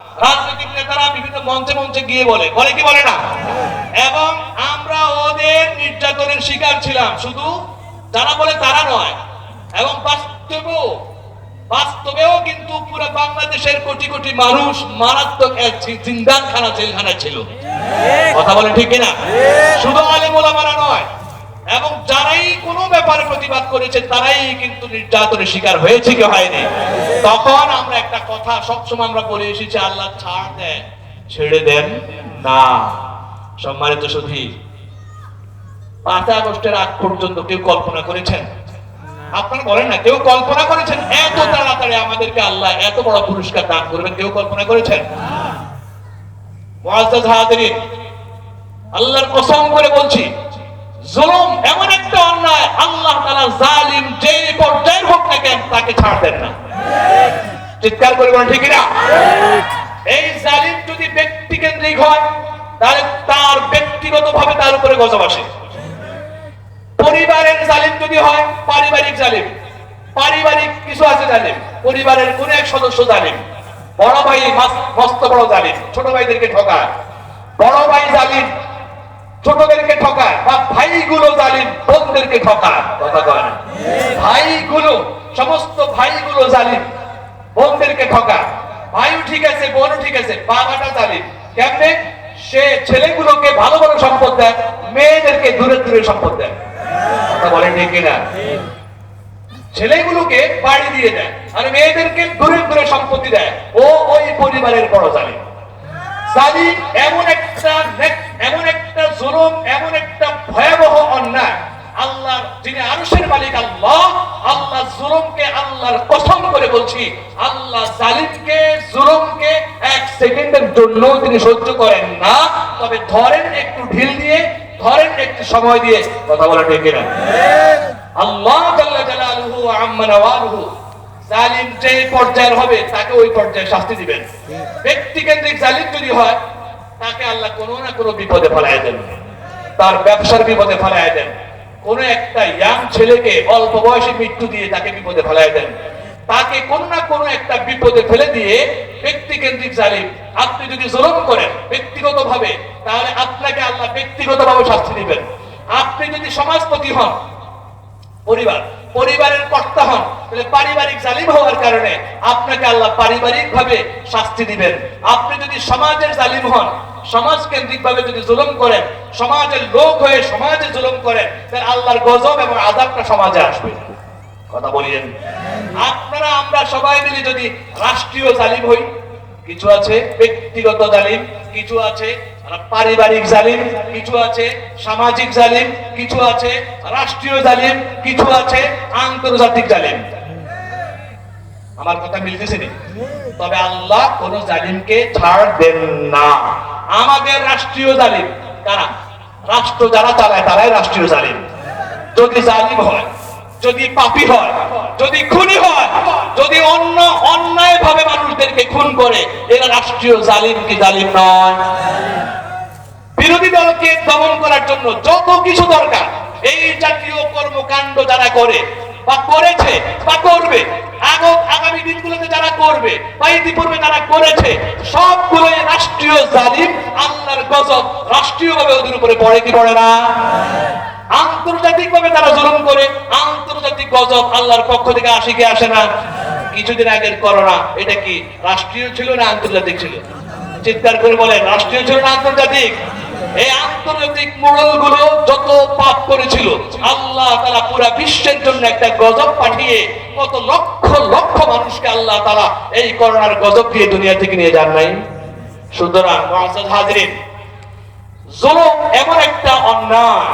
রাজনৈতিক নেতারা বিভিন্ন মঞ্চে মঞ্চে গিয়ে বলে। বলে কি বলে না? এবং আমরা ওদের নির্যাতনের শিকার ছিলাম। শুধু যারা বলে তারা নয় এবং বাস্তবেও বাস্তবেও কিন্তু পুরো বাংলাদেশের কোটি কোটি মানুষ মারাত্মক এক জিন্দানখানা জেলখানা ছিল। কথা বলে ঠিক কিনা? শুধু আলিমুলামারা নয় এবং যারাই কোনো ব্যাপারে প্রতিবাদ করেছে, তারাই কিন্তু নির্যাতনের শিকার হয়েছে কি হয়নি। তখন আমরা একটা কথা সবসময় আমরা বলে এসেছি, আল্লাহ ছাড় দেন, ছেড়ে দেন না। সম্মানিত সুধী পাঁচ আগস্টের আগ পর্যন্ত কেউ কল্পনা করেছেন? আপনারা বলেন না, কেউ কল্পনা করেছেন? এত তাড়াতাড়ি আমাদেরকে আল্লাহ এত বড় পুরস্কার দান করবেন, কেউ কল্পনা করেছেন? আল্লাহর কসম করে বলছি অন্যায় আল্লাহ তাআলা জালিম যে পর্যায়ের হোক না কেন তাকে ছাড় দেন না। চিৎকার করে বলেন, ঠিক না এই জালিম যদি ব্যক্তি কেন্দ্রিক হয়, তাহলে তার ব্যক্তিগত ভাবে তার উপরে গজব আসে। পরিবারের জালিম যদি হয়, পারিবারিক জালিম। পারিবারিক কিছু আছে জালিম। পরিবারের কোন এক সদস্য জালিম। বড় ভাই মাস- মস্ত বড় জালিম। ছোট ভাইদেরকে ঠকায়। বড় ভাই জালিম। ছোটদেরকে ঠকায় বা ভাইগুলো জালিম, বোনদেরকে ঠকায়। কথা কয় ভাইগুলো, সমস্ত ভাইগুলো জালিম, বোনদেরকে ঠকায়। ভাইও ঠিক আছে, বোনও ঠিক আছে, বাবাটা জালিম। কেমনে? সে ছেলেগুলোকে ভালো ভালো সম্পদ দেয়, মেয়েদেরকে দূরে দূরে সম্পদ দেয়। কথা বলেন ঠিক কিনা? ছেলেগুলোকে বাড়ি দিয়ে দেয়, আর মেয়েদেরকে দূরে দূরে সম্পত্তি দেয়। ও ওই পরিবারের বড় জালিম। জালিম এমন একটা এমন একটা জুলুম এমন একটা ভয়াবহ অন্যায়। আল্লাহ যিনি আরশের মালিক আল্লাহ আল্লাহ জুলুমকে আল্লাহর কসম করে বলছি, আল্লাহ জালিমকে, জুলুমকে এক সেকেন্ডের জন্য তিনি সহ্য করেন না। তবে ধরেন একটু ঢিল দিয়ে, ধরেন একটু সময় দিয়ে, কথা বলা ঠিক না আল্লাহ জাল্লা জালালুহু আম্মা নওয়ালুহু জালিম যে পর্যায়ের হবে, তাকে ওই পর্যায়ে শাস্তি দিবেন। ব্যক্তি কেন্দ্রিক জালিম যদি হয় তাকে আল্লাহ কোনো না কোনো বিপদে ফেলায় দেন। তার ব্যবসার বিপদে ফেলায় দেন। কোন একটা ইয়াং ছেলেকে অল্প বয়সে মৃত্যু দিয়ে তাকে বিপদে ফেলায় দেন। তাকে কোন না কোন একটা বিপদে ফেলে দিয়ে ব্যক্তি কেন্দ্রিক জালিম, আপনি যদি জুলুম করেন ব্যক্তিগত ভাবে তাহলে আপনাকে আল্লাহ ব্যক্তিগত ভাবে শাস্তি দিবেন। আপনি যদি সমাজপতি হন, পরিবার পরিবারের কর্তা হন, তাহলে পারিবারিক জালিম হওয়ার কারণে আপনাকে আল্লাহ পারিবারিক ভাবে শাস্তি দিবেন। আপনি যদি সমাজের জালিম হন, সমাজ কেন্দ্রিক ভাবে যদি জুলুম করেন, সমাজের লোক হয়ে সমাজে জুলুম করেন, তাহলে আল্লাহর গজব এবং আযাবটা সমাজে আসবে। কথা বলিয়েন। আপনারা, আমরা সবাই মিলে যদি রাষ্ট্রীয় জালিম হই কিছু আছে ব্যক্তিগত জালিম, কিছু আছে পারিবারিক জালিম, কিছু আছে সামাজিক জালিম, কিছু আছে রাষ্ট্রীয় জালিম, কিছু আছে আন্তর্জাতিক জালিম। আমার কথা মিলতেছে নি? তবে আল্লাহ কোন জালিমকে ছাড় দেন না। আমাদের রাষ্ট্রীয় জালিম কারা? রাষ্ট্র যারা চালায়, তারাই রাষ্ট্রীয় জালিম। যদি জালিম হয় যদি পাপী হয়, যদি খুনি হয়, যদি অন্য অন্যায় ভাবে মানুষদেরকে খুন করে, এরা রাষ্ট্রীয় জালিম কি জালিম নয়? বিরোধী দলকে দমন করার জন্য যত কিছু দরকার, এই জাতীয় কর্মকাণ্ড যারা করে বা করেছে বা করবে আগামী দিনগুলোতে যারা করবে বা ইতিপূর্বে যারা করেছে, সবগুলোই রাষ্ট্রীয় জালিম, আল্লাহর গজব, রাষ্ট্রীয়ভাবে ওদের উপরে পড়ে কি পড়ে না? আন্তর্জাতিক ভাবে তারা জুলুম করে, আন্তর্জাতিক গজব আল্লাহর পক্ষ থেকে আসে কি আসে না। কিছুদিন আগের করোনা, এটা কি রাষ্ট্রীয় ছিল না আন্তর্জাতিক ছিল? চিৎকার করে বলে রাষ্ট্রীয় ছিল না আন্তর্জাতিক? এই আন্তর্জাতিক মোড়লগুলো যত পাপ করেছিল, আল্লাহ তারা পুরা বিশ্বের জন্য একটা গজব পাঠিয়ে কত লক্ষ লক্ষ মানুষকে আল্লাহ তারা এই করোনার গজব দিয়ে দুনিয়া থেকে নিয়ে যান নাই। সুতরাং হাজিরিন, জুলুম এমন একটা অন্যায়